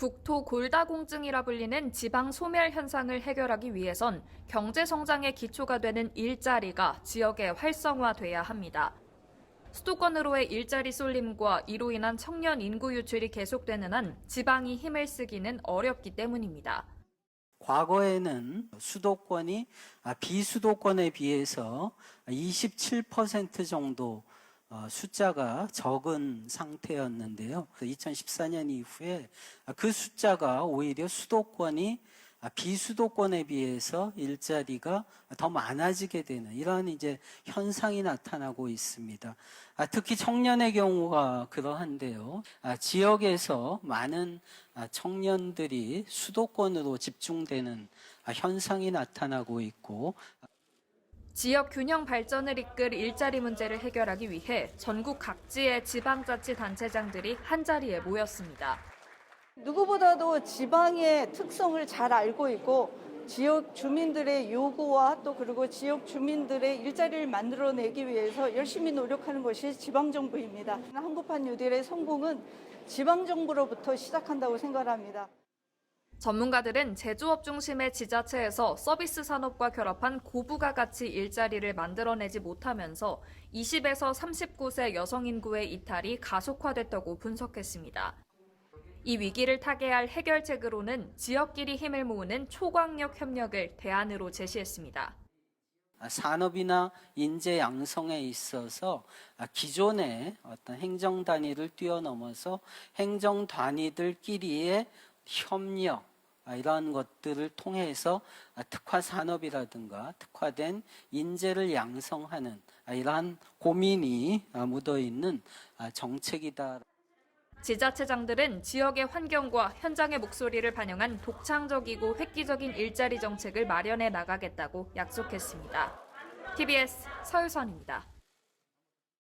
국토 골다공증이라 불리는 지방 소멸 현상을 해결하기 위해선 경제 성장의 기초가 되는 일자리가 지역에 활성화돼야 합니다. 수도권으로의 일자리 쏠림과 이로 인한 청년 인구 유출이 계속되는 한 지방이 힘을 쓰기는 어렵기 때문입니다. 과거에는 수도권이 아, 비수도권에 비해서 27% 정도 어, 숫자가 적은 상태였는데요. 2014년 이후에 그 숫자가 오히려 수도권이 아, 비수도권에 비해서 일자리가 더 많아지게 되는 이런 이제 현상이 나타나고 있습니다. 아, 특히 청년의 경우가 그러한데요. 아, 지역에서 많은 아, 청년들이 수도권으로 집중되는 아, 현상이 나타나고 있고 지역 균형 발전을 이끌 일자리 문제를 해결하기 위해 전국 각지의 지방자치단체장들이 한자리에 모였습니다. 누구보다도 지방의 특성을 잘 알고 있고 지역 주민들의 요구와 또 그리고 지역 주민들의 일자리를 만들어내기 위해서 열심히 노력하는 것이 지방정부입니다. 한국판 뉴딜의 성공은 지방정부로부터 시작한다고 생각합니다. 전문가들은 제조업 중심의 지자체에서 서비스 산업과 결합한 고부가 가치 일자리를 만들어내지 못하면서 20에서 39세 여성 인구의 이탈이 가속화됐다고 분석했습니다. 이 위기를 타개할 해결책으로는 지역끼리 힘을 모으는 초광력 협력을 대안으로 제시했습니다. 아, 산업이나 인재 양성에 있어서 아, 기존의 어떤 행정 단위를 뛰어넘어서 행정 단위들끼리의 협력 아, 이러한 것들을 통해서 아, 특화 산업이라든가 특화된 인재를 양성하는 아, 이러한 고민이 아, 묻어 있는 정책이다. 지자체장들은 지역의 환경과 현장의 목소리를 반영한 독창적이고 획기적인 일자리 정책을 마련해 나가겠다고 약속했습니다. TBS 서유선입니다.